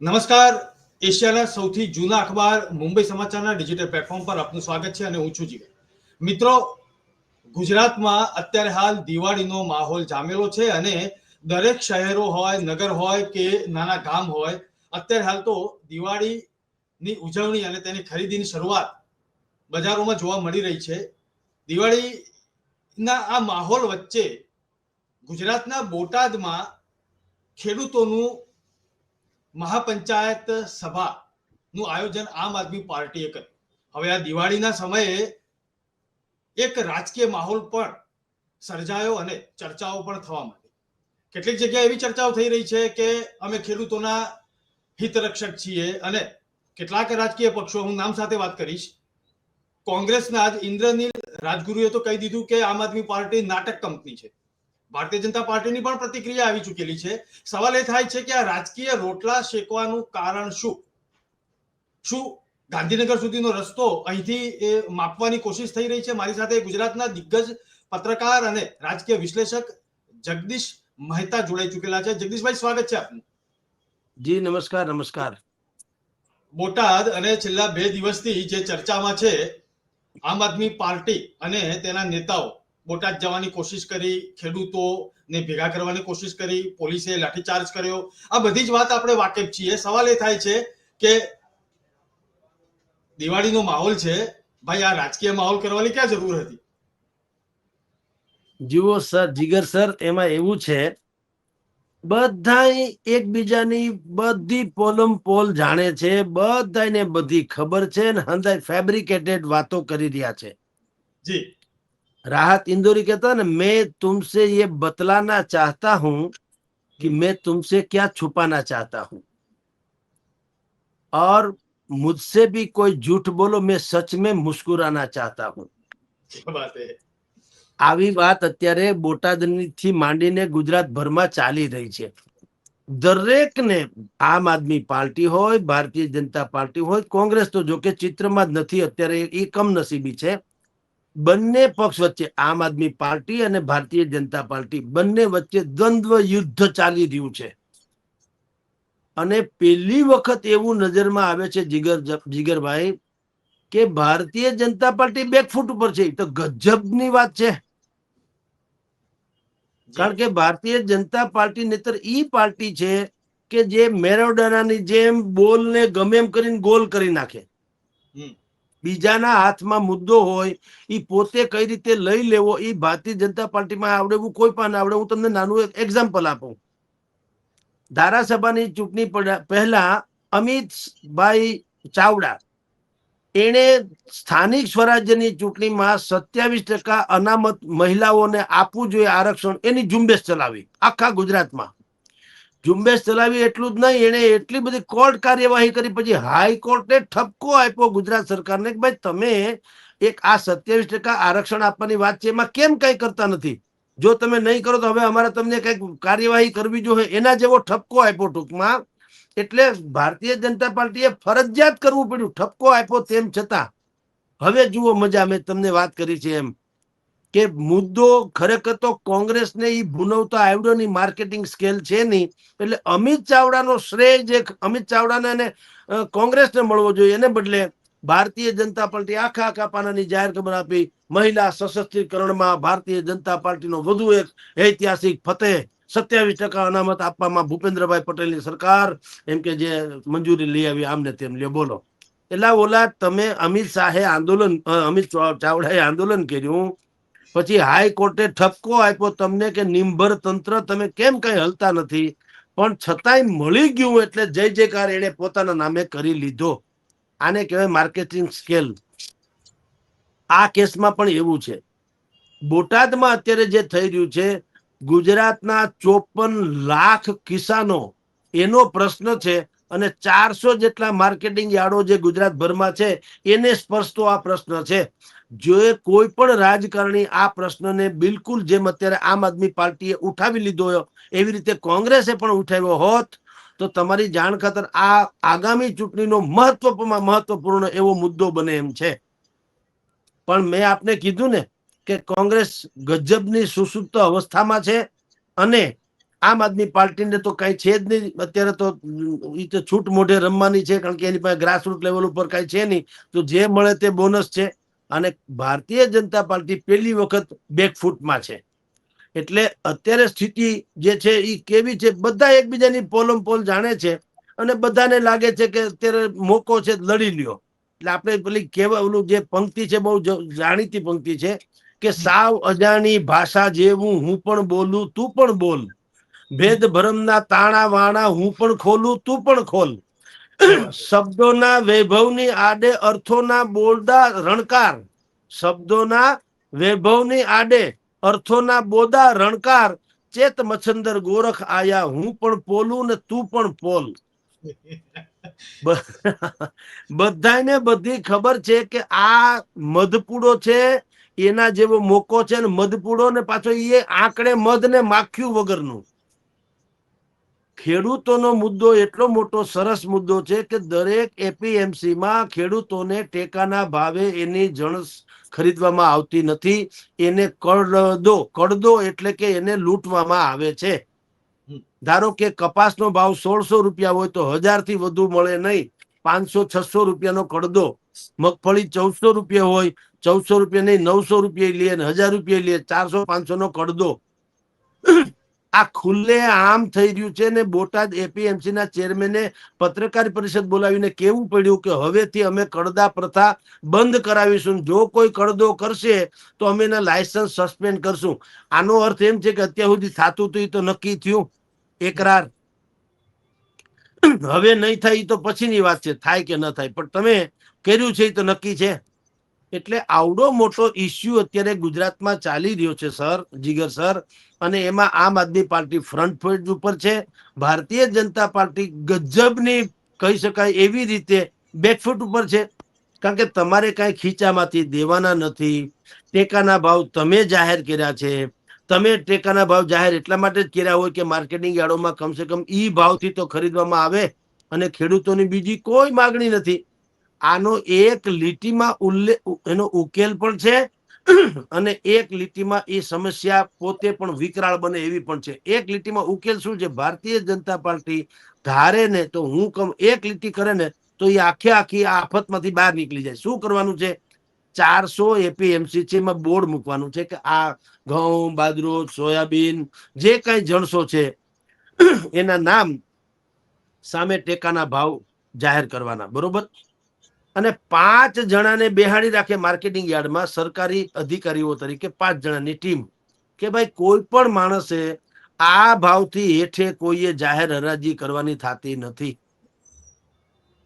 નમસ્કાર. એશિયાના સૌથી જૂના અખબાર મુંબઈ સમાચારના ડિજિટલ પ્લેટફોર્મ પર આપનું સ્વાગત છે અને હું છું જીવન મિત્રો, ગુજરાતમાં અત્યારે હાલ દિવાળીનો માહોલ જામેલો છે અને દરેક શહેરો હોય, નગર હોય કે નાના ગામ હોય, અત્યારે હાલ તો દિવાળીની ઉજવણી અને તેની ખરીદીની શરૂઆત બજારોમાં જોવા મળી રહી છે. દિવાળીના આ માહોલ વચ્ચે ગુજરાતના બોટાદમાં ખેડૂતોનું મહાપંચાયત સભાનું આયોજન આમ આદમી પાર્ટીએ કર્યું. હવે આ દિવાળીના સમયે એક રાજકીય માહોલ પણ સર્જાયો અને ચર્ચાઓ પણ થવા માંડી. કેટલીક જગ્યાએ એવી ચર્ચાઓ થઈ રહી છે કે અમે ખેડૂતોના હિતરક્ષક છીએ અને કેટલાક રાજકીય પક્ષો, હું નામ સાથે વાત કરીશ, કોંગ્રેસના જ ઇન્દ્રનીલ રાજગુરુએ તો કહી દીધું કે આમ આદમી પાર્ટી નાટક કંપની છે. ભારતીય જનતા પાર્ટીની પણ પ્રતિક્રિયા આવી ચૂકેલી છે. સવાલ એ થાય છે કે આ રાજકીય રોટલા શેકવાનું કારણ શું? શું ગાંધીનગર સુધીનો રસ્તો અહીંથી એ માપવાની કોશિશ થઈ રહી છે? મારી સાથે ગુજરાતના દિગ્ગજ પત્રકાર અને રાજકીય વિશ્લેષક જગદીશ મહેતા જોડાઈ ચૂકેલા છે. જગદીશભાઈ સ્વાગત છે આપનું. જી નમસ્કાર નમસ્કાર. બોટાદ અને છેલ્લા બે દિવસથી જે ચર્ચામાં છે આમ આદમી પાર્ટી અને તેના નેતાઓ બોટાદ જવાની કોશિશ કરી ખેડૂતોને ભેગા કરવાની કોશિશ કરી પોલીસે લાઠીચાર્જ કર્યો. આ બધી જ વાત આપણે વાકેફ છીએ. સવાલ એ થાય છે કે દિવાળીનો માહોલ છે. ભાઈ આ રાજકીય માહોલ કરવાની ક્યાં જરૂર હતી? જુઓ સર જીગર સર એમાં એવું છે બધા એકબીજાની બધી પોલમ પોલ જાણે છે બધાને બધી ખબર છે ને હંદાય ફેબ્રિકેટેડ વાતો કરી રહ્યા છે. જી. राहत इंदौरी कहता है ना मैं तुमसे ये बतलाना चाहता हूं कि मैं तुमसे क्या छुपाना चाहता हूं और मुझसे भी कोई झूठ बोलो मैं सच में मुस्कुराना चाहता हूं क्या बात है આવી વાત અત્યારે બોટાદની થી માંડીને ગુજરાતભરમાં ચાલી રહી છે દરેકને આમ આદમી પાર્ટી હોય ભારતીય જનતા પાર્ટી હોય કોંગ્રેસ તો જો કે ચિત્રમાં જ નથી અત્યારે એ કમનસીબી છે બંને પક્ષ વચ્ચે આમ આદમી પાર્ટી અને ભારતીય જનતા પાર્ટી બંને વચ્ચે દ્વંદ્વ યુદ્ધ ચાલી રહ્યું છે. અને પહેલી વખત એવું નજરમાં આવે છે જીગર જીગરભાઈ, કે ભારતીય જનતા પાર્ટી બેકફૂટ ઉપર છે. તો ગજબની વાત છે. કારણ કે ભારતીય જનતા પાર્ટી નેતર ઈ પાર્ટી છે કે જે મેરોડાનાની જેમ બોલને ગમે એમ કરીને ગોલ કરી નાખે. બીજાના હાથમાં મુદ્દો હોય એ પોતે કઈ રીતે લઈ લેવો એ ભારતીય જનતા પાર્ટીમાં આવડે એવું કોઈ પણ આવડે, હું તમને નાનું એક્ઝામ્પલ આપું. ધારાસભાની ચૂંટણી પહેલા અમિતભાઈ ચાવડા, એણે સ્થાનિક સ્વરાજ્યની ચૂંટણીમાં સત્યાવીસ ટકા અનામત મહિલાઓને આપવું જોઈએ આરક્ષણ, એની ઝુંબેશ ચલાવી, આખા ગુજરાતમાં. ઝુંબેશ ચલાવી એટલું જ નહીં એને એટલી બધી કોર્ટ કાર્યવાહી કરી, પછી હાઈકોર્ટે ઠપકો આપ્યો ગુજરાત સરકારને કે ભાઈ તમે એક આ સત્યાવીસ ટકા આરક્ષણ આપવાની વાત છે, એમાં કેમ કઈ કરતા નથી? જો તમે નહીં કરો તો હવે અમારે તમને કંઈક કાર્યવાહી કરવી જોઈએ એના જેવો ઠપકો આપ્યો ટૂંકમાં. એટલે ભારતીય જનતા પાર્ટીએ ફરજિયાત કરવું પડ્યું, ઠપકો આપ્યો તેમ છતાં. હવે જુઓ મજા, મેં તમને વાત કરી છે એમ. કે મુદ્દો ખરેખર તો કોંગ્રેસને એ ભૂનવતા આવડ્યો ની માર્કેટિંગ સ્કેલ છે નહીં. એટલે અમિત ચાવડાનો શ્રેય જે અમિત ચાવડાને અને કોંગ્રેસને મળવો જોઈએ. એને બદલે ભારતીય જનતા પાર્ટી આખા આખા પાનાની જાહેર ખબર આપી. મહિલા સશક્તિકરણમાં ભારતીય જનતા પાર્ટીનો વધુ એક ઐતિહાસિક ફતેહ સત્યાવીસ ટકા અનામત આપવામાં ભૂપેન્દ્રભાઈ પટેલની સરકાર. એમ કે જે મંજૂરી લઈ આવી, આમને તેમ લ્યો, બોલો. એટલે ઓલા તમે અમિત શાહે આંદોલન અમિત ચાવડાએ આંદોલન કર્યું. પછી હાઈકોર્ટે ઠપકો આપ્યો તમને કે નિંભર તંત્ર તમે કેમ કઈ હલતા નથી? પણ છતાંય મળી ગયું એટલે જય જયકાર એને પોતાના નામે કરી લીધો. આને કહેવાય માર્કેટિંગ સ્કેલ. આ કેસમાં પણ એવું છે. બોટાદમાં અત્યારે જે થઈ રહ્યું છે, ગુજરાતના ચોપન લાખ કિસાનો, એનો પ્રશ્ન છે અને ચારસો જેટલા માર્કેટિંગ યાર્ડો જે ગુજરાતભરમાં છે, એને સ્પર્શતો આ પ્રશ્ન છે. જો કોઈ પણ રાજકારણી આ પ્રશ્નને બિલકુલ જેમ અત્યારે આમ આદમી પાર્ટીએ ઉઠાવી લીધો એવી રીતે કોંગ્રેસે પણ ઉઠાવ્યો હોત, તો તમારી જાણ ખાતર આ આગામી ચૂંટણીનો મહત્વપૂર્ણ મહત્વપૂર્ણ એવો મુદ્દો બને એમ છે. પણ મેં આપને કીધું ને કે કોંગ્રેસ ગજબની સુસુપ્ત અવસ્થામાં છે અને આમ આદમી પાર્ટીને તો કઈ છે જ નહીં. અત્યારે તો એ તો છૂટ મોઢે રમવાની છે, કારણ કે એની પાસે ગ્રાસરૂટ લેવલ ઉપર કઈ છે નહીં. તો જે મળે તે બોનસ છે. અને ભારતીય જનતા પાર્ટી પહેલી વખત બેકફૂટમાં છે. એટલે અત્યારે સ્થિતિ જે છે એ કેવી છે, બધા એકબીજાની પોલમ પોલ જાણે છે અને બધાને લાગે છે કે અત્યારે મોકો છે લડી લ્યો. એટલે આપણે પેલી કેવા જે પંક્તિ છે બહુ જાણીતી પંક્તિ છે કે સાવ અજાણી ભાષા જેવું હું પણ બોલું, તું પણ બોલ. ભેદ ભરમના તાણા વાણા હું પણ ખોલું, તું પણ ખોલ. શબ્દોના વૈભવની આડે અર્થોના બોલડા રણકાર. શબ્દોના વૈભવની આડે અર્થોના બોદા રણકાર. ચેત મચ્છંદર ગોરખ આયા, હું પણ પોલું ને તું પણ પોલ. બધાને બધી ખબર છે કે આ મધપૂડો છે, એના જેવો મોકો છે ને મધપૂડો ને પાછો એ આંકડે મધ ને માખ્યું વગરનું. ખેડૂતોનો મુદ્દો એટલો મોટો સરસ મુદ્દો છે કે દરેક એપીએમસી માં ખેડૂતોને ટેકાના ભાવે એની જણસ ખરીદવામાં આવતી નથી. એને કડદો કડદો એટલે કે એને લૂંટવામાં આવે છે. ધારો કે કપાસનો ભાવ સોળસો રૂપિયા હોય તો હજારથી વધુ મળે નહીં. પાંચસો છસો રૂપિયાનો કડદો મગફળી ચૌદસો રૂપિયા હોય ચૌદસો રૂપિયા નહીં નવસો રૂપિયા લે હજાર રૂપિયા લે ચારસો પાંચસો નો કડદો આ ખુલ્લે આમ થઈ રહ્યું છે ને બોટાદ એપીએમસી ના ચેરમેને પત્રકાર પરિષદ બોલાવીને કેવું પડ્યું કે હવેથી અમે કડદા પ્રથા બંધ કરાવીશું. જો કોઈ કડદો કરશે તો અમે એના લાયસન્સ સસ્પેન્ડ કરશું. આનો અર્થ એમ છે કે અત્યાર સુધી થતું હતું એ તો નક્કી થયું. એકરાર. હવે નહીં થાય તો પછીની વાત છે. થાય કે ન થાય. પણ તમે કર્યું છે એ તો નક્કી છે. એટલે આવડો મોટો ઇસ્યુ અત્યારે ગુજરાતમાં ચાલી રહ્યો છે, સર, જીગર સર. અને એમાં આમ આદમી પાર્ટી ફ્રન્ટ પેજ ઉપર છે. ભારતીય જનતા પાર્ટી ગજબની કહી શકાય એવી રીતે બેકફૂટ ઉપર છે. કારણ કે તમારે કાંઈ ખીચામાંથી દેવાના નથી. ટેકાના ભાવ તમે જાહેર કર્યા છે. તમે ટેકાના ભાવ જાહેર એટલા માટે જ કર્યા હોય કે માર્કેટિંગ યાર્ડોમાં કમસે કમ ઈ ભાવથી તો ખરીદવામાં આવે અને ખેડૂતોની બીજી કોઈ માગણી નથી. આનો એક લીટીમાં ઉલ્લેખ એનો ઉકેલ પણ છે. અને એક લીટીમાં એ સમસ્યા પોતે પણ વિકરાળ બને એવી પણ છે. એક લીટીમાં ઉકેલ શું છે? ભારતીય જનતા પાર્ટી ધારે ને તો હું કમ એક લીટી કરે ને તો એ આખે આખી આ આફતમાંથી બહાર નીકળી જાય. શું કરવાનું છે? ચારસો એપીએમસી છે એમાં બોર્ડ મૂકવાનું છે કે આ ઘઉં, બાજરો, સોયાબીન જે કઈ જણસો છે એના નામ સામે ટેકાના ભાવ જાહેર કરવાના. બરોબર? અને પાંચ જણાને બેહાડી રાખે માર્કેટિંગ યાર્ડમાં સરકારી અધિકારીઓ તરીકે, પાંચ જણાની ટીમ કે ભાઈ કોઈ પણ માણસે આ ભાવથી હેઠે કોઈએ જાહેર હરાજી કરવાની થતી નથી.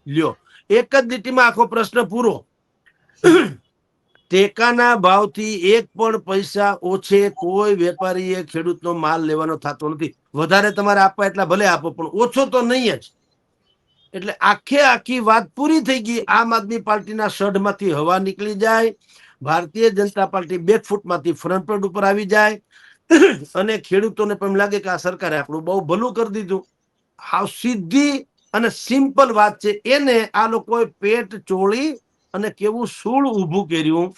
લ્યો, એક જ લીટીમાં આખો પ્રશ્ન પૂરો. ટેકાના ભાવથી એક પણ પૈસા ઓછે કોઈ વેપારીએ ખેડૂતનો માલ લેવાનો થતો નથી. વધારે તમારે આપવા એટલા ભલે આપો, પણ ઓછો તો નહીં જ. એટલે આખે આખી વાત પૂરી થઈ ગઈ. આમ આદમી પાર્ટીના સઢમાંથી હવા નીકળી જાય. ભારતીય જનતા પાર્ટી બેકફૂટમાંથી ફ્રન્ટ પેડ ઉપર આવી જાય. અને ખેડૂતોને પણ લાગે કે આ સરકારે આપણું બહુ ભલું કરી દીધું. હાવ સીધી અને સિમ્પલ વાત છે. એને આ લોકોએ પેટ ચોળી અને કેવું સૂળ ઊભું કર્યું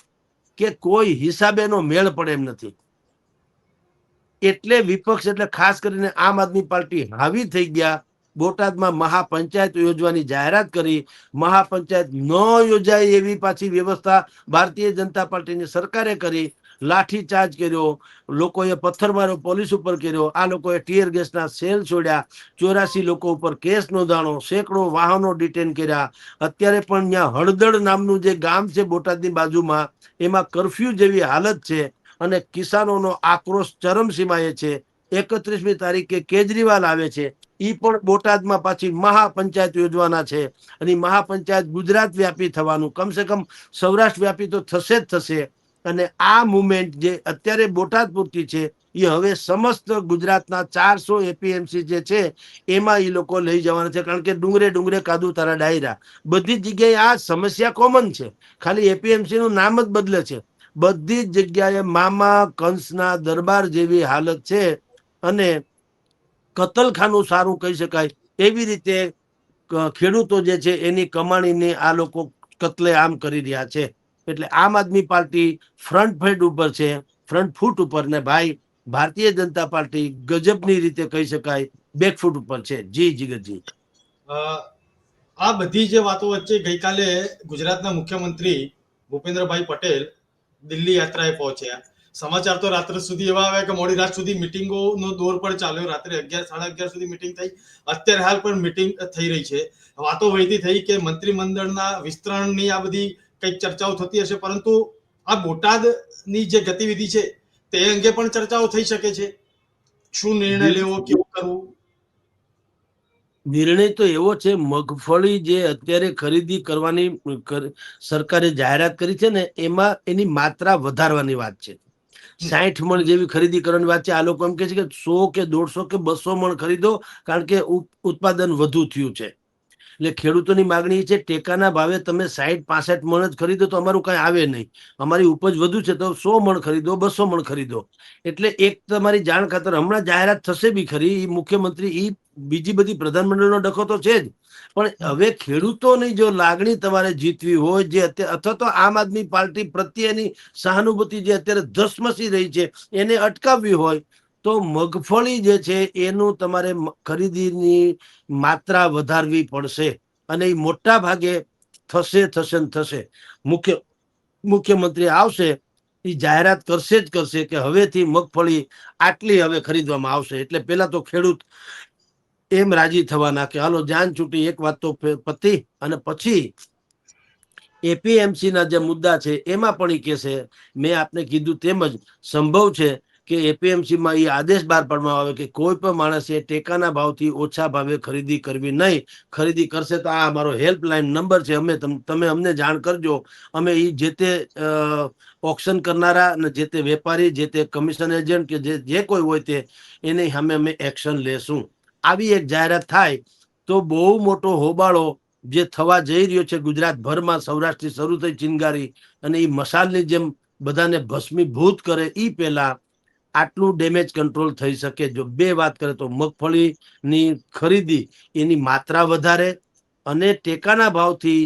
કે કોઈ હિસાબે એનો મેળ પડે એમ નથી. એટલે વિપક્ષ એટલે ખાસ કરીને આમ આદમી પાર્ટી હાવી થઈ ગયા. બોટાદમાં મહાપંચાયત યોજવાની જાહેરાત કરી. મહાપંચાયત ન યોજાય એવી પાછી વ્યવસ્થા ભારતીય જનતા પાર્ટીની સરકારે કરી. લાઠીચાર્જ કર્યો. લોકોએ પથ્થરમારો પોલીસ ઉપર કર્યો. આ લોકોએ ટીયર ગેસના સેલ છોડ્યા. ચોરાસી લોકો ઉપર કેસ નોંધાણો, સેંકડો વાહનો ડિટેન કર્યા. અત્યારે પણ ત્યાં હળદળ નામનું જે ગામ છે બોટાદની બાજુમાં, એમાં કરફ્યુ જેવી હાલત છે અને કિસાનોનો આક્રોશ ચરમસીમાએ છે. એકત્રીસમી તારીખે કેજરીવાલ આવે છે. એ પણ બોટાદમાં પાછી મહાપંચાયત યોજવાના છે. અને મહાપંચાયત ગુજરાત વ્યાપી થવાનું. કમસે કમ સૌરાષ્ટ્ર વ્યાપી તો થશે જ થશે. અને આ મુવમેન્ટ જે અત્યારે બોટાદ પૂરતી છે એ હવે સમસ્ત ગુજરાતના ચારસો એપીએમસી જે છે, એમાં એ લોકો લઈ જવાના છે. કારણ કે ડુંગરે ડુંગરે કાદુ તારા ડાયરા. બધી જગ્યાએ આ સમસ્યા કોમન છે. ખાલી એપીએમસીનું નામ જ બદલે છે. બધી જ જગ્યાએ મામા કંસના દરબાર જેવી હાલત છે. અને કતલખાનું સારું કહી શકાય. એવી રીતે ખેડૂતો જે છે એની કમાણીને આ લોકો કતલે આમ કરી રહ્યા છે. એટલે આમ આદમી પાર્ટી ફ્રન્ટ ફેડ ઉપર છે, ફ્રન્ટ ફૂટ ઉપર ને ભાઈ, ભારતીય જનતા પાર્ટી ગજબની રીતે કહી શકાય બેકફૂટ ઉપર છે. જી, જીગતજી. આ બધી જે વાતો વચ્ચે ગઈકાલે ગુજરાતના મુખ્યમંત્રી ભૂપેન્દ્રભાઈ પટેલ દિલ્હી યાત્રાએ પહોંચ્યા. સમાચાર તો રાત્રે સુધી એવા આવ્યા કે મોડી રાત સુધી મિટિંગોનો દોર પણ ચાલ્યો. રાત્રે અગિયાર સાડા અગિયાર સુધી મિટિંગ થઈ. અત્યારે હાલ પણ મિટિંગ થઈ રહી છે. વાતો વહીતી થઈ કે મંત્રીમંડળના વિસ્તરણની આ બધી કંઈક ચર્ચાઓ થતી હશે પરંતુ આ બોટાદની જે ગતિવિધિ છે તે અંગે પણ ચર્ચાઓ થઈ શકે છે. શું નિર્ણય લેવો કેવું કરવું? નિર્ણય તો એવો છે મગફળી જે અત્યારે ખરીદી કરવાની સરકારે જાહેરાત કરી છે ને એમાં એની માત્રા વધારવાની વાત છે. સાઠ મણ જેવી ખરીદી કરવાની વાત છે. આ લોકો એમ કે છે કે સો કે દોઢસો કે બસો મણ ખરીદો, કારણ કે ઉત્પાદન વધુ થયું છે. એટલે ખેડૂતોની માગણી છે, ટેકાના ભાવે તમે સાઠ પાસઠ મણ જ ખરીદો તો અમારું કાંઈ આવે નહીં. અમારી ઉપજ વધુ છે તો સો મણ ખરીદો, બસો મણ ખરીદો. એટલે એક તમારી જાણ ખાતર, હમણાં જાહેરાત થશે બી ખરી મુખ્યમંત્રી એ બીજી બધી પ્રધાનમંડળનો ડખો તો છે જ. પણ હવે ખેડૂતોની જો લાગણી તમારે જીતવી હોય જે અત્યારે, અથવા તો આમ આદમી પાર્ટી પ્રત્યેની સહાનુભૂતિ જે અત્યારે ધસમસી રહી છે, એને અટકાવવી હોય, તો મગફળી જે છે એનું તમારે ખરીદીની માત્રા વધારવી પડશે અને એ મોટા ભાગે થશે થશે ને થશે. મુખ્ય, મુખ્યમંત્રી આવશે એ જાહેરાત કરશે જ કરશે કે હવેથી મગફળી આટલી હવે ખરીદવામાં આવશે. એટલે પેલા તો ખેડૂત એમ રાજી થવાના કે હાલો, જાન છૂટી, એક વાત તો પતિ અને પછી એપીએમસી ના જે મુદ્દા છે, એમાં પણ એ કહેશે, મેં આપને કીધું તેમજ સંભવ છે કે એપીએમસી માં એ આદેશ બહાર પાડવામાં આવે કે કોઈ પણ માણસે ટેકાના ભાવથી ઓછા ભાવે ખરીદી કરવી નહીં. ખરીદી કરશે તો આ અમારો હેલ્પલાઇન નંબર છે, અમે તમે અમને જાણ કરજો. અમે એ જે તે ઓક્શન કરનારા અને જે તે વેપારી, જે તે કમિશન એજન્ટ કે જે જે કોઈ હોય તે, એની સામે અમે એક્શન લેશું. આવી એક જાહેરાત થાય તો બહુ મોટો હોબાળો જે થવા જઈ રહ્યો છે ગુજરાતભરમાં સૌરાષ્ટ્રથી શરૂ થઈ ચિનગારી અને એ મસાલની જેમ બધાને ભસ્મીભૂત કરે એ પહેલા આટલું ડેમેજ કંટ્રોલ થઈ શકે. જો બે વાત કરે તો મગફળીની ખરીદી એની માત્રા વધારે અને ટેકાના ભાવથી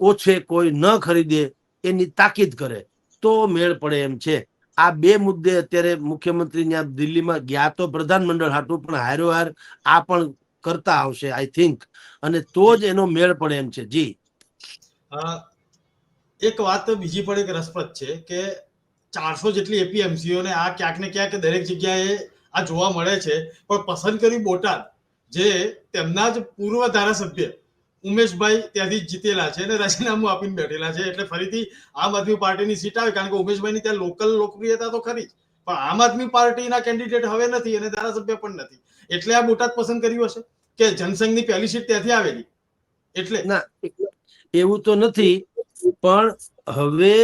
ઓછે કોઈ ન ખરીદે એની તાકીદ કરે તો મેળ પડે એમ છે. આ બે મુદ્દે અત્યારે મુખ્યમંત્રી ત્યાં દિલ્હીમાં ગયા તો પ્રધાનમંડળ હાટું પણ હારો હાર, આ પણ કરતા આવશે આઈ થિંક અને તો જ એનો મેળ પડે એમ છે. જી. એક વાત બીજી પણ એક રસપ્રદ છે કે ચારસો જેટલી એપીએમસીઓને આ ક્યાંક ને ક્યાંક દરેક જગ્યાએ આ જોવા મળે છે. પણ પસંદ કરી બોટાદ, જે તેમના જ પૂર્વ ધારાસભ્ય ઉમેશભાઈ ત્યાંથી જીતેલા છે અને રાજીનામું આપીને બેઠેલા છે એટલે ફરીથી આમ આદમી પાર્ટીની સીટ આવે કારણ કે ઉમેશભાઈની ત્યાં લોકલ લોકપ્રિયતા તો ખરી જ. પણ આમ આદમી પાર્ટીના કેન્ડિડેટ હવે નથી અને ધારાસભ્ય પણ નથી. એટલે આ બોટાદ પસંદ કર્યું હશે કે જનસંઘની પહેલી સીટ ત્યાંથી આવેલી? એટલે ના, એવું તો નથી, પણ હવે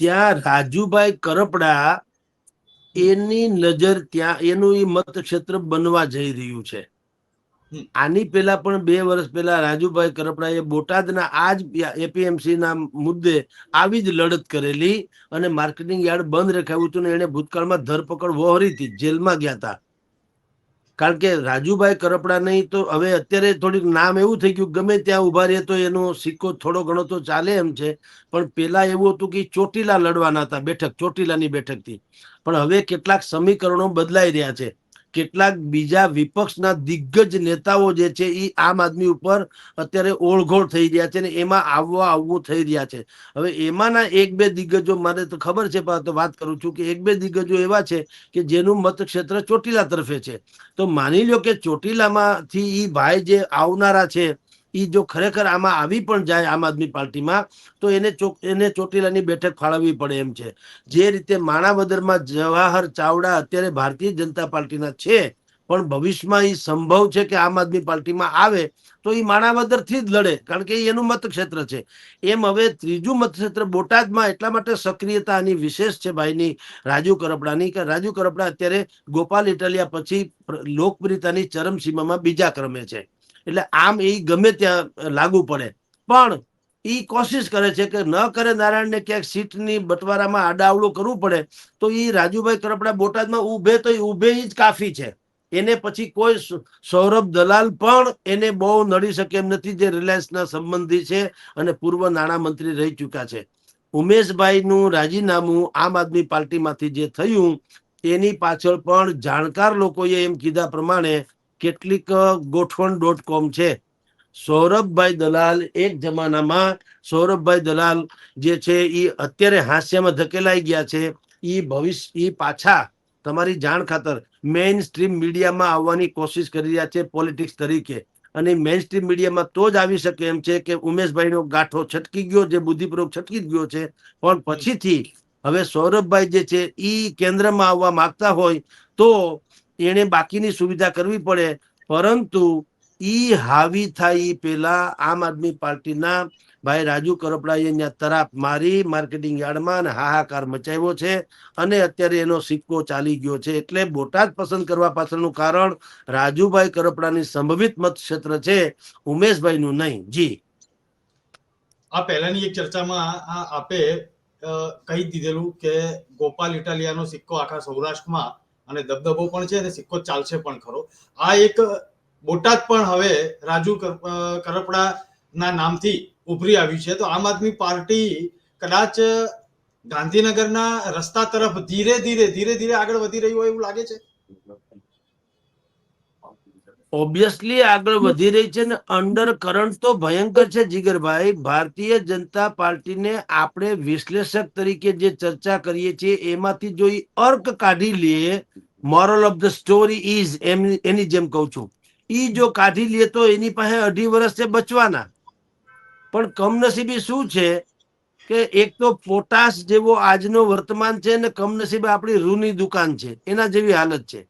ત્યાં રાજુભાઈ કરપડા એની નજર ત્યાં, એનું એ મતક્ષેત્ર બનવા જઈ રહ્યું છે. આની પેલા પણ બે વર્ષ પહેલા રાજુભાઈ કરપડાએ બોટાદના આ જ એપીએમસી ના મુદ્દે આવી જ લડત કરેલી અને માર્કેટિંગ યાર્ડ બંધ રખાયું હતું ને એને ભૂતકાળમાં ધરપકડ વહોરી હતી, જેલમાં ગયા હતા. કારણ કે રાજુભાઈ કરપડા નહીં તો હવે અત્યારે થોડીક નામ એવું થઈ ગયું, ગમે ત્યાં ઊભા રહે તો એનો સિક્કો થોડો ઘણો તો ચાલે એમ છે, પણ પેલા એવું હતું કે ચોટીલા લડવાના હતા બેઠક, ચોટીલાની બેઠકથી. પણ હવે કેટલાક સમીકરણો બદલાઈ રહ્યા છે. કેટલાક બીજા વિપક્ષના દિગ્ગજ નેતાઓ જે છે એ આમ આદમી ઉપર અત્યારે ઓળઘોળ થઈ રહ્યા છે ને એમાં આવવા આવવું થઈ રહ્યા છે. હવે એમાંના એક બે દિગ્ગજો મારે તો ખબર છે, પણ વાત કરું છું કે એક બે દિગ્ગજો એવા છે કે જેનું મતક્ષેત્ર ચોટીલા તરફે છે. તો માની લો કે ચોટીલામાંથી એ ભાઈ જે આવનારા છે ઈ જો ખરેખર આમાં આવી પણ જાય આમ આદમી પાર્ટીમાં, તો એને એને ચોટીલાની બેઠક ફાળવવી પડે એમ છે. જે રીતે માણાવદરમાં જવાહર ચાવડા અત્યારે ભારતીય જનતા પાર્ટીના છે, પણ ભવિષ્યમાં એ સંભવ છે કે આમ આદમી પાર્ટીમાં આવે, તો એ માણાવદરથી જ લડે, કારણ કે એનું મતક્ષેત્ર છે. એમ હવે ત્રીજું મતક્ષેત્ર બોટાદમાં એટલા માટે સક્રિયતા આની વિશેષ છે ભાઈની, રાજુ કરપડાની, કે રાજુ કરપડા અત્યારે ગોપાલ ઇટાલિયા પછી લોકપ્રિયતાની ચરમસીમામાં બીજા ક્રમે છે. એટલે આમ એ ગમે ત્યાં લાગુ પડે. પણ એ કોશિશ કરે છે કે ન કરે નારાયણને ક્યાંક સીટની બટવારામાં આડાવડું કરવું પડે, તો એ રાજુભાઈ કરપડા બોટાદમાં ઊભે તો એ ઊભે જ કાફી છે. એને પછી કોઈ સૌરભ દલાલ પણ એને બહુ નડી શકે એમ નથી જે રિલાયન્સના સંબંધી છે અને પૂર્વ નાણામંત્રી રહી ચૂક્યા છે. ઉમેશભાઈનું રાજીનામું આમ આદમી પાર્ટીમાંથી જે થયું એની પાછળ પણ જાણકાર લોકોએ એમ કીધા પ્રમાણે કેટલીક ગોઠવણ ડોટ કોમ છે. સૌરભભાઈ દલાલ એક જમાનામાં સૌરભભાઈ દલાલ જે છે એ અત્યારે હાસ્યમાં ધકેલાઈ ગયા છે. એ ભવિષ્ય એ પાછા તમારી જાણ ખાતર મેઇન સ્ટ્રીમ મીડિયામાં આવવાની કોશિશ કરી રહ્યા છે પોલિટિક્સ તરીકે. અને મેઇન સ્ટ્રીમ મીડિયામાં તો જ આવી શકે એમ છે કે ઉમેશભાઈનો ગાંઠો છટકી ગયો જે બુદ્ધિપૂર્વક છટકી જ ગયો છે. પણ પછીથી હવે સૌરભભાઈ જે છે એ કેન્દ્રમાં આવવા માંગતા હોય તો એને બાકીની સુવિધા કરવી પડે. પરંતુ ઈ હાવી થાય ઈ પહેલા આમ આદમી પાર્ટીના ભાઈ રાજુ કરપડાએ અહીંયા તરાપ મારી, માર્કેટિંગ યાર્ડમાં અને હાહાકાર મચાવ્યો છે અને અત્યારે એનો સિક્કો ચાલી ગયો છે. એટલે બોટાદ પસંદ કરવા પાછળનું કારણ રાજુભાઈ કરપડાની સંભવિત મત ક્ષેત્ર છે, ઉમેશભાઈનું નહીં. જી. આ પહેલાની એક ચર્ચામાં આપે કહી દીધેલું કે ગોપાલ ઇટાલિયાનો સિક્કો આખા સૌરાષ્ટ્રમાં અને દબદબો પણ છે અને સિક્કો ચાલશે પણ ખરો. આ એક બોટાદ પણ હવે રાજુ કરપડાના નામથી ઉભરી આવ્યું છે. તો આમ આદમી પાર્ટી કદાચ ગાંધીનગરના રસ્તા તરફ ધીરે ધીરે ધીરે ધીરે આગળ વધી રહ્યું હોય એવું લાગે છે? ઓબ્વિયસલી આગળ વધી રહી છે ને અંડર કરંટ તો ભયંકર છે જીગરભાઈ. ભારતીય જનતા પાર્ટીને આપણે વિશ્લેષક તરીકે જે ચર્ચા કરીએ છીએ, એમાંથી જો એ અર્ક કાઢી લઈએ moral of the story is એમ, એની જેમ કહું છું. ઈ જો કાઢી લે તો એની પાસે અઢી વર્ષ છે બચવાના. પણ કમનસીબી શું છે કે એક તો પોટાશ જેવો આજનો વર્તમાન છે ને કમનસીબે આપણી રૂની દુકાન છે. એના જેવી હાલત છે.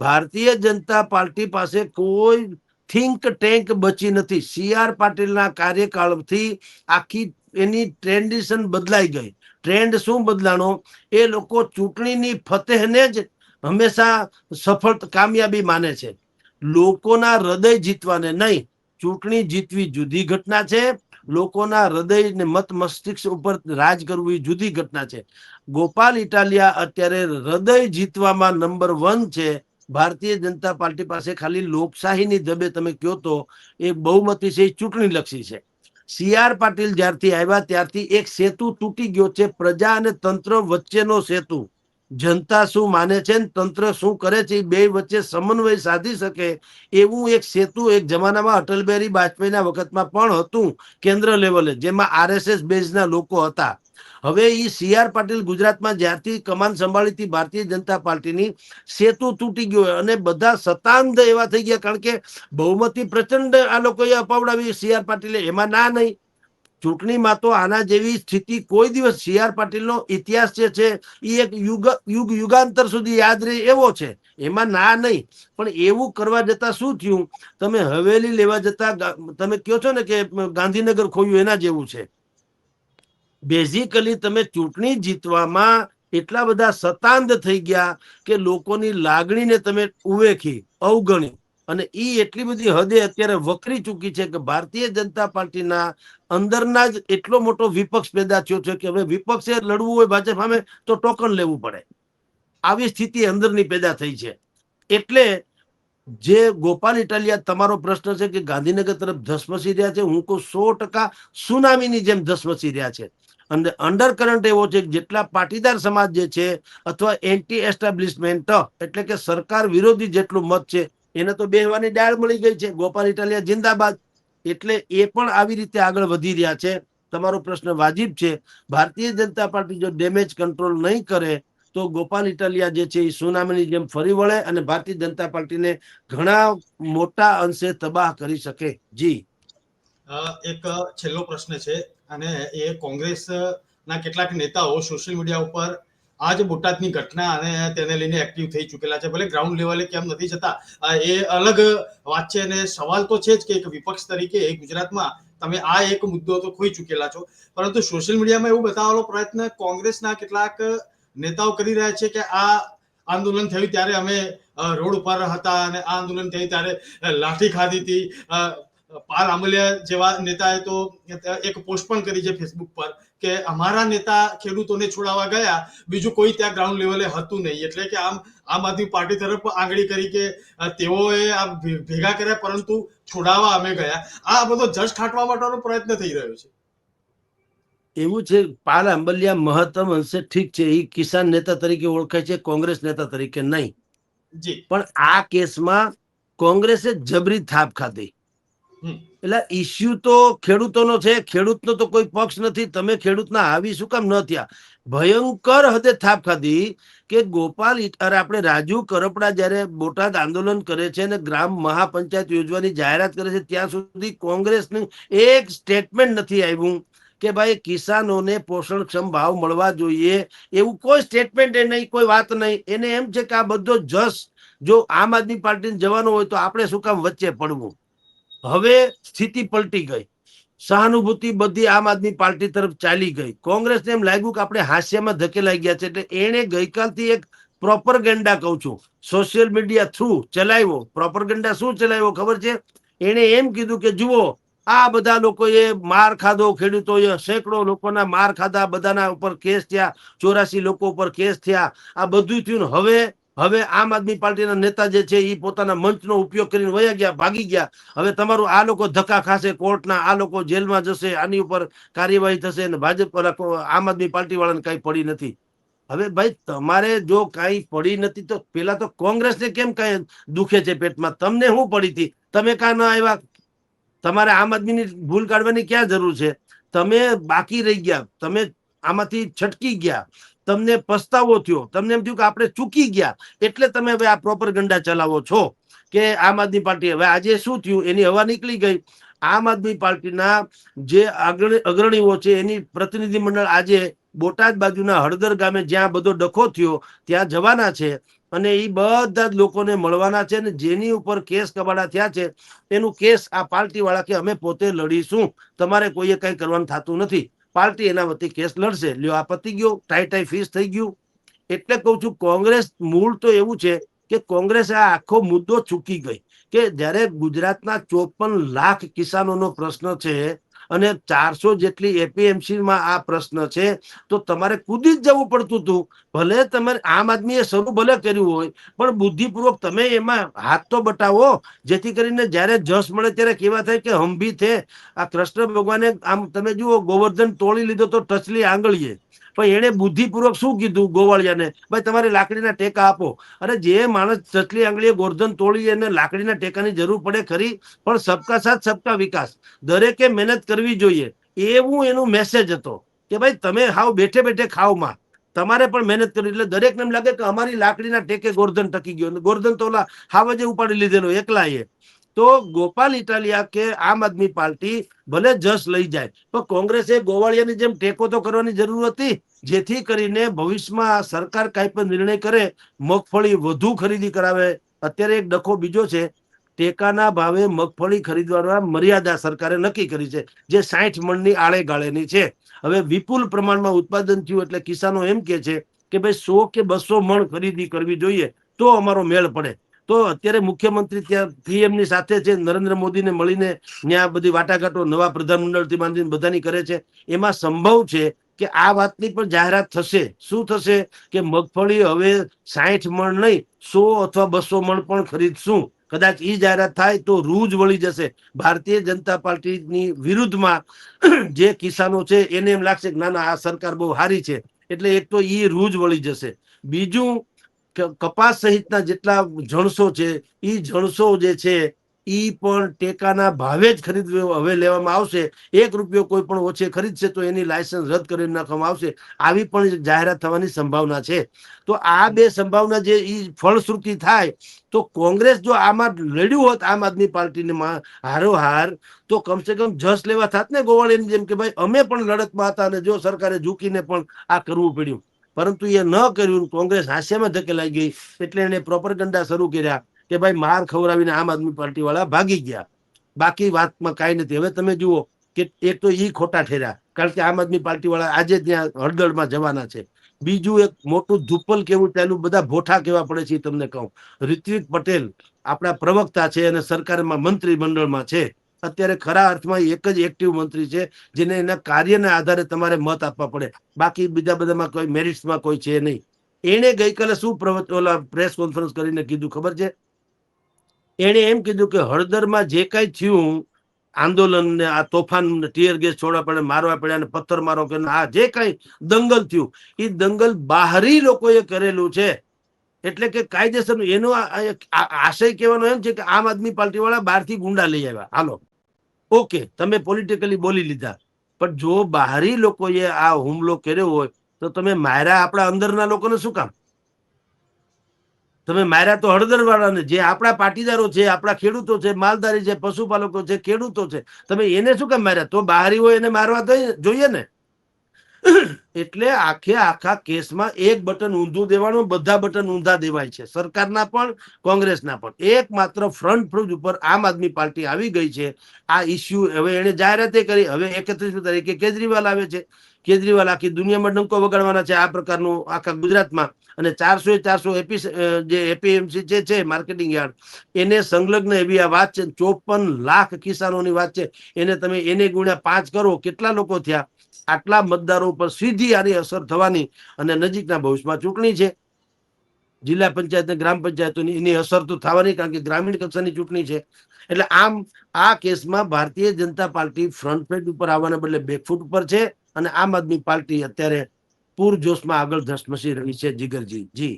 ભારતીય જનતા પાર્ટી પાસે કોઈ થિંક ટેન્ક બચી નથી. સી આર પાટીલના કાર્યકાળથી આખી એની ટ્રેન્ડિશન બદલાઈ ગઈ. ટ્રેન્ડ શું બદલાણો? એ લોકો ચૂંટણીની ફતેહને જ હંમેશા સફળ કામયાબી માને છે. લોકોના હૃદય જીતવાને નહીં, ચૂંટણી જીતવી જુદી ઘટના છે. લોકોના હૃદય ને મત મસ્તિષ્ક ઉપર રાજ કરવું જુદી ઘટના છે. ગોપાલ ઇટાલિયા અત્યારે હૃદય જીતવામાં નંબર વન છે. ભારતીય જનતા પાર્ટી પાસે ખાલી લોકશાહીની ધબે તમે કહો તો એ બહુમતી છે એ ચૂંટણી લક્ષી છે. સી આર પાટીલ જ્યારથી આવ્યા ત્યારથી એક સેતુ તૂટી ગયો છે. પ્રજા અને તંત્ર વચ્ચેનો સેતુ. જનતા શું માને છે ને તંત્ર શું કરે છે બે વચ્ચે સમન્વય સાધી શકે એવું એક સેતુ એક જમાનામાં અટલ બિહારી વાજપેયીના વખતમાં પણ હતું કેન્દ્ર લેવલે, જેમાં આરએસએસ બેઝના લોકો હતા. હવે એ સી આર પાટીલ ગુજરાતમાં જ્યારથી કમાન સંભાળી ભારતીય જનતા પાર્ટીની, સેતુ તૂટી ગયો અને બધા સતાંધ એવા થઈ ગયા. કારણ કે બહુમતી પ્રચંડ આ લોકોએ અપાવડાવી સી આર પાટીલે. એમાં ના નહીં. ચૂંટણીમાં તો આના જેવી સ્થિતિ કોઈ દિવસ સી આર પાટીલનો ઇતિહાસ જે છે એ એક યુગ યુગ યુગાંતર સુધી યાદ રહે એવો છે. એમાં ના નહીં. પણ એવું કરવા જતા શું થયું? તમે હવેલી લેવા જતા તમે કહો છો ને કે ગાંધીનગર ખોયું એના જેવું છે. બેઝિકલી તમે ચૂંટણી જીતવામાં એટલા બધા સતાંધ થઈ ગયા કે લોકોની લાગણીને તમે ઉવેખી, અવગણી. અને એ એટલી બધી હદે અત્યારે વકરી ચૂકી છે કે ભારતીય જનતા પાર્ટીના અંદરના જ એટલો મોટો વિપક્ષ પેદા થયો છે કે હવે વિપક્ષે લડવું હોય ભાજપ સામે તો ટોકન લેવું પડે. આવી સ્થિતિ અંદરની પેદા થઈ છે. એટલે જે ગોપાલ ઇટાલિયા, તમારો પ્રશ્ન છે કે ગાંધીનગર તરફ ધસમસી રહ્યા છે, હું કહું સો ટકા સુનામીની જેમ ધસમસી રહ્યા છે. અને અંડર કરંટ એવો છે કે જેટલા પાટીદાર સમાજ જે છે અથવા એન્ટી એસ્ટાબ્લિશમેન્ટ એટલે કે સરકાર વિરોધી જેટલું મત છે, એને તો બેહવાની ડાળ મળી ગઈ છે. ગોપાલ ઇટાલિયા જિંદાબાદ. એટલે એ પણ આવી રીતે આગળ વધી રહ્યા છે. તમારો પ્રશ્ન વાજિબ છે. ભારતીય જનતા પાર્ટી જો ડેમેજ કંટ્રોલ નહીં કરે, તો ગોપાલ ઇટાલિયા જે છે એ સુનામીની જેમ ફરી વળે અને ભારતીય જનતા પાર્ટીને ઘણા મોટા અંશે તબાહ કરી શકે. જી. એક છેલ્લો પ્રશ્ન છે. અને એ કોંગ્રેસના કેટલાક નેતાઓ સોશિયલ મીડિયા ઉપર આ જ બોટાદની ઘટના અને તેને લઈને એક્ટિવ થઈ ચૂકેલા છે. ભલે ગ્રાઉન્ડ લેવલે કેમ નથી જતા એ અલગ વાત છે અને સવાલ તો છે જ કે એક વિપક્ષ તરીકે ગુજરાતમાં તમે આ એક મુદ્દો તો ખોઈ ચૂકેલા છો. પરંતુ સોશિયલ મીડિયામાં એવું બતાવવાનો પ્રયત્ન કોંગ્રેસના કેટલાક નેતાઓ કરી રહ્યા છે કે આ આંદોલન થયું ત્યારે અમે રોડ ઉપર હતા અને આ આંદોલન થયું ત્યારે લાઠી ખાધી હતી. પાલ આંબલિયા જેવા નેતાએ તો એક પોસ્ટ પણ કરી છે ફેસબુક પર કે અમારા નેતા ખેડૂતોને છોડાવવા ગયા બીજું કોઈ ત્યાં ગ્રાઉન્ડ લેવલે હતું નહીં. એટલે કે આમ આમ આદમી પાર્ટી તરફ આંગળી કરી કે તેઓએ આ ભેગા કર્યા પરંતુ છોડાવવા અમે ગયા. આ બધો જશ ખાટવા માટેનો પ્રયત્ન થઈ રહ્યો છે. એવું છે પાલ આંબલિયા મહત્તમ અંશે ઠીક છે એ કિસાન નેતા તરીકે ઓળખાય છે કોંગ્રેસ નેતા તરીકે નહીં. જી. પણ આ કેસમાં કોંગ્રેસે જબરી થાપ ખાધી. એટલે ઇસ્યુ તો ખેડૂતોનો છે, ખેડૂતનો તો કોઈ પક્ષ નથી. તમે ખેડૂતના આવી શું કામ ન થયા? ભયંકર હદે થાપ ખાધી કે ગોપાલ અરે આપણે રાજુ કરપડા જ્યારે બોટાદ આંદોલન કરે છે અને ગ્રામ મહાપંચાયત યોજવાની જાહેરાત કરે છે, ત્યાં સુધી કોંગ્રેસનું એક સ્ટેટમેન્ટ નથી આવ્યું કે ભાઈ કિસાનોને પોષણક્ષમ ભાવ મળવા જોઈએ. એવું કોઈ સ્ટેટમેન્ટ એ નહીં, કોઈ વાત નહીં. એને એમ છે કે આ બધો જસ જો આમ આદમી પાર્ટીને જવાનો હોય તો આપણે શું કામ વચ્ચે પડવું? હવે સ્થિતિ પલટી ગઈ. સહાનુભૂતિ બધી આમ આદમી પાર્ટી તરફ ચાલી ગઈ. કોંગ્રેસને એમ લાગ્યું કે આપણે હાસ્યમાં ધકેલાઈ ગયા છે એટલે એણે ગઈકાલથી એક પ્રોપર ગેન્ડા કહું છું. સોશિયલ મીડિયા થ્રુ ચલાવ્યો. પ્રોપર ગેન્ડા શું ચલાવ્યો ખબર છે? એણે એમ કીધું કે જુઓ, આ બધા લોકોએ માર ખાધો, ખેડૂતોએ સેંકડો લોકોના માર ખાધા, બધાના ઉપર કેસ થયા, ચોરાસી લોકો ઉપર કેસ થયા, આ બધું થયું હવે હવે આમ આદમી પાર્ટીના નેતા જે છે એ પોતાના મંચનો ઉપયોગ કરીને વયા ગયા, ભાગી ગયા. હવે તમારું આ લોકો ધક્કા ખાશે, કોર્ટના આ લોકો જેલમાં જશે, આની ઉપર કાર્યવાહી થશે અને ભાજપ આમ આદમી પાર્ટી વાળાને કઈ પડી નથી. હવે ભાઈ તમારે જો કાંઈ પડી નથી તો પેલા તો કોંગ્રેસને કેમ કઈ દુખે છે પેટમાં? તમને શું પડી હતી? તમે કાં ન આવ્યા? તમારે આમ આદમીની ભૂલ કાઢવાની ક્યાં જરૂર છે? તમે બાકી રહી ગયા, તમે આમાંથી છટકી ગયા. તમને પસ્તાવો થયો. તમને એમ થયું કે આપણે ચૂકી ગયા. એટલે તમે હવે આ પ્રોપર ગંડા ચલાવો છો. કે આમ આદમી પાર્ટી હવે આજે શું થયું? એની હવા નીકળી ગઈ. આમ આદમી પાર્ટીના જે અગ્રણી, અગ્રણીઓ છે, એની પ્રતિનિધિ મંડળ આજે બોટાદ બાજુના હળદર ગામે જ્યાં બધો ડખો થયો, ત્યાં જવાના છે અને એ બધા જ લોકોને મળવાના છે અને જેની ઉપર કેસ કબાડા થયા છે, એનું કેસ આ પાર્ટી વાળા કે અમે પોતે લડીશું. તમારે કોઈએ કઈ કરવાનું થતું નથી. પાર્ટી એના વતી કેસ લડશે. લ્યો, આ પતી ગયો, ટાઈ ટાઈ ફીસ થઈ ગયું. એટલે કહું છું, કોંગ્રેસ મૂળ તો એવું છે કે કોંગ્રેસ આ આખો મુદ્દો ચૂકી ગઈ. કે જ્યારે ગુજરાતના ચોપન લાખ કિસાનોનો પ્રશ્ન છે અને ચારસો જેટલી એપીએમસીમાં આ પ્રશ્ન છે, તો તમારે કૂદી જ જવું પડતું હતું. ભલે તમારે આમ આદમીએ શરૂ ભલે કર્યું હોય, પણ બુદ્ધિપૂર્વક તમે એમાં હાથ તો બટાવો. જેથી કરીને જ્યારે જસ મળે ત્યારે કેવા થાય કે હંભી થે આ કૃષ્ણ ભગવાને આમ તમે જુઓ, ગોવર્ધન તોડી લીધો તો ટચલી આંગળીએ. પણ એણે બુદ્ધિપૂર્વક શું કીધું ગોવાળિયાને? ભાઈ, તમારે લાકડીના ટેકા આપો. અરે જે માણસ ચટલી આંગળીએ ગોર્ધન તોડી એને લાકડીના ટેકાની જરૂર પડે ખરી, પણ સબકા સાથ સબકા વિકાસ. દરેકે મહેનત કરવી જોઈએ. એવું એનું મેસેજ હતો કે, ભાઈ, તમે હાવ બેઠે બેઠે ખાવમાં તમારે પણ મહેનત કરવી. એટલે દરેકને એમ લાગે કે અમારી લાકડીના ટેકે ગોર્ધન ટકી ગયો અને ગોર્ધન તો ઓલા હાવજે ઉપાડી લીધેલો, એકલા એ. તો ગોપાલ ઇટાલિયા કે આમ આદમી પાર્ટી ભલે જસ લઈ જાય, પણ કોંગ્રેસે ગોવાળિયાની જેમ ટેકો તો કરવાની જરૂર હતી? જેથી કરીને ભવિષ્યમાં સરકાર કાંઈ પણ નિર્ણય કરે, મગફળી વધુ ખરીદી કરાવે. અત્યારે એક ડખો બીજો છે, ટેકાના ભાવે મગફળી ખરીદવાના મર્યાદા સરકારે નક્કી કરી છે, જે સાઠ મણની આળે ગાળેની છે. હવે વિપુલ પ્રમાણમાં ઉત્પાદન થયું એટલે કિસાનો એમ કે છે કે ભાઈ સો કે બસો મણ ખરીદી કરવી જોઈએ તો અમારો મેળ પડે. તો અત્યારે મુખ્યમંત્રી ત્યાં પીએમની સાથે છે, નરેન્દ્ર મોદીને મળીને ત્યાં બધી વાટાઘાટો નવા પ્રધાનમંડળથી માંડીને બધાની કરે છે. એમાં સંભવ છે કે આ વાતની પણ જાહેરાત થશે. શું થશે? કે મગફળી હવે સાઠ મણ નહીં, સો અથવા બસો મણ પણ ખરીદશું. કદાચ એ જાહેરાત થાય તો રૂજ વળી જશે. ભારતીય જનતા પાર્ટીની વિરુદ્ધમાં જે કિસાનો છે એને એમ લાગશે કે ના ના, આ સરકાર બહુ સારી છે. એટલે એક તો એ રૂજ વળી જશે. બીજું કપાસ સહિતના જેટલા જણસો છે એ જણસો જે છે ઈ પણ ટેકાના ભાવે જ ખરીદ હવે લેવામાં આવશે. એક રૂપિયો કોઈ પણ ઓછે ખરીદશે તો એની લાયસન્સ રદ કરી નાખવામાં આવશે. આવી પણ જાહેરાત થવાની સંભાવના છે. તો આ બે સંભાવના જે ઈ ફળશ્રુતિ થાય, તો કોંગ્રેસ જો આમાં લડ્યું હોત, આમ આદમી પાર્ટીને હારો હારોહાર, તો કમસે કમ જસ લેવા થાત ને ગોવાળીની જેમ કે ભાઈ, અમે પણ લડતમાં હતા અને જો સરકારે ઝૂકીને પણ આ કરવું પડ્યું. પરંતુ એ ન કર્યું કોંગ્રેસ હાસ્યમાં ધકેલાઈ ગઈ. એટલે એને પ્રોપરગંડા શરૂ કર્યા. કે ભાઈ માર ખવડાવીને આમ આદમી પાર્ટી વાળા ભાગી ગયા. બાકી વાતમાં કાંઈ નથી. હવે તમે જુઓ કે એક તો એ ખોટા ઠેર્યા. કારણ કે આમ આદમી પાર્ટી વાળા આજે ત્યાં હળદળમાં જવાના છે. બીજું એક મોટું ધુપ્પલ કેવું ચાલ્યું બધા ભોઠા કેવા પડે છે તમને કહું. ઋત્વિક પટેલ આપણા પ્રવક્તા છે અને સરકારમાં મંત્રી મંડળમાં છે. અત્યારે ખરા અર્થમાં એક જ એક્ટિવ મંત્રી છે, જેને એના કાર્યના આધારે તમારે મત આપવા પડે. બાકી બીજા બધામાં કોઈ મેરિટ્સમાં કોઈ છે નહીં. એણે ગઈકાલે શું પ્રવચ પ્રેસ કોન્ફરન્સ કરીને કીધું ખબર છે? એણે એમ કીધું કે હળદરમાં જે કાંઈ થયું આંદોલન ને આ તોફાન ટીયર ગેસ છોડવા પડે, મારવા પડ્યા ને પથ્થર મારો કે આ જે કાંઈ દંગલ થયું, એ દંગલ બહારી લોકોએ કરેલું છે. એટલે કે કાયદેસર એનો આશય કહેવાનો એમ છે કે આમ આદમી પાર્ટી વાળા બહારથી ગુંડા લઈ આવ્યા. હાલો. ઓકે, તમે પોલિટિકલી બોલી લીધા. પણ જો બહારી લોકોએ આ હુમલો કર્યો હોય, તો તમે માર્યા આપણા અંદરના લોકોને શું કામ? તમે માર્યા તો હળદર વાળાને જે આપણા પાટીદારો છે, આપણા ખેડૂતો છે, માલધારી છે, પશુપાલકો છે, ખેડૂતો છે, તમે એને શું કામ માર્યા? તો બહારી હોય એને મારવા તો જોઈએ ને. એટલે આખે આખા કેસમાં એક બટન ઊંધું દેવાનું, બધા બટન ઊંધા દેવાય છે. સરકારના પણ, કોંગ્રેસના પણ. એકમાત્ર ફ્રન્ટ ફ્રુજ ઉપર આમ આદમી પાર્ટી આવી ગઈ છે. આ ઇસ્યુ હવે એને જાહેરાતે કરી. હવે એકત્રીસમી તારીખે કેજરીવાલ આવે છે. કેજરીવાલ આખી દુનિયામાં ડંકો વગાડવાના છે આ પ્રકારનું, આખા ગુજરાતમાં. અને ચારસો એ ચારસો એપી જે એપીએમસી જે છે માર્કેટિંગ યાર્ડ, એને સંલગ્ન એવી આ વાત છે, ચોપન લાખ કિસાનોની વાત છે. એને તમે એને ગુણ્યા પાંચ કરો, કેટલા લોકો થયા? આટલા મતદારો ઉપર સીધી આની અસર થવાની અને નજીકના ભવિષ્યમાં ચૂંટણી છે. જિલ્લા પંચાયત ગ્રામ પંચાયતોની એની અસર તો થવાની કારણ કે ગ્રામીણ કક્ષાની ચૂંટણી છે. એટલે આમ આ કેસમાં ભારતીય જનતા પાર્ટી ફ્રન્ટ પેજ ઉપર આવવાના બદલે બેકફૂટ ઉપર છે અને આમ આદમી પાર્ટી અત્યારે પૂરજોશમાં આગળ ધસમસી રહી છે જીગરજી. જી.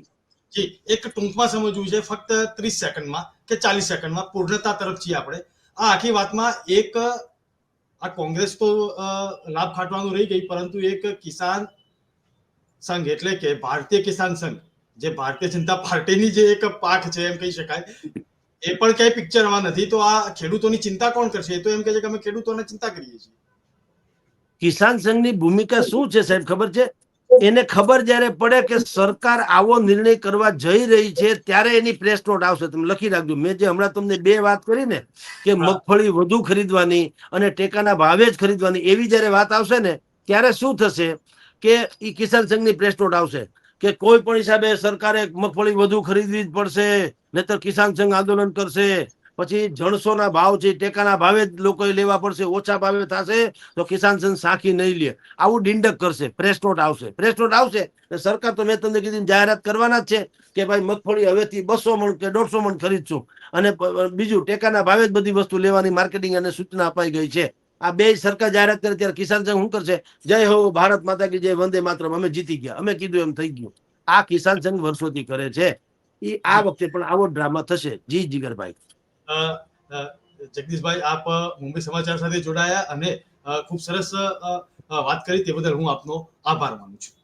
જી એક ટૂંકમાં સમજવું છે ફક્ત ત્રીસ સેકન્ડમાં કે ચાલીસ સેકન્ડમાં પૂર્ણતા તરફ છીએ આપણે. આ આખી વાતમાં એક આ કોંગ્રેસ તો લાભ ખાટવાનું રહી ગઈ પરંતુ એક કિસાન સંઘ એટલે કે ભારતીય કિસાન સંઘ જે ભારતીય જનતા પાર્ટીની જે એક પાક છે એમ કહી શકાય એ પણ ક્યાંય પિક્ચરમાં નથી. તો આ ખેડૂતોની ચિંતા કોણ કરશે? એ તો એમ કહે છે કે અમે ખેડૂતોને ચિંતા કરીએ છીએ. કિસાન સંઘની ભૂમિકા શું છે સાહેબ? ખબર છે? એને ખબર જ્યારે પડે કે સરકાર આવો નિર્ણય કરવા જઈ રહી છે ત્યારે એની પ્રેસ નોટ આવશે. તમે લખી રાખજો મેં જે હમણાં તમને બે વાત કરી ને કે મગફળી વધુ ખરીદવાની અને ટેકાના ભાવે જ ખરીદવાની એવી જ્યારે વાત આવશે ને ત્યારે શું થશે કે ઈ કિસાન સંઘની પ્રેસ નોટ આવશે કે કોઈ પણ હિસાબે સરકારે મગફળી વધુ ખરીદવી જ પડશે નહીતર કિસાન સંઘ આંદોલન કરશે. પછી જણસોના ભાવ છે, ટેકાના ભાવે લોકોએ લેવા પડશે, ઓછા ભાવે થશે, તો કિસાન સંઘ સાખી નહીં લે. આવું ડિંડક કરશે પ્રેસ નોટ આવશે. પ્રેસ નોટ આવશે સરકાર તો મેં તમને કીધી જાહેરાત કરવાના જ છે, કે ભાઈ મગફળી હવેથી બસો મણ કે દોઢસો મણ ખરીદશું. અને બીજું, ટેકાના ભાવે જ બધી વસ્તુ લેવાની માર્કેટિંગ અને સૂચના અપાઈ ગઈ છે. આ બે સરકાર જાહેરાત કરે ત્યારે કિસાન સંઘ શું કરશે? જય હો, ભારત માતા કી જય, વંદે માત્ર અમે જીતી ગયા. અમે કીધું એમ થઈ ગયું. આ કિસાન સંઘ વર્ષોથી કરે છે. એ આ વખતે પણ આવો ડ્રામા થશે. જી જીગરભાઈ. જગદીશભાઈ, આપ મુંબઈ સમાચાર સાથે જોડાયા અને ખૂબ સરસ વાત કરી તે બદલ હું આપનો આભાર માનું છું.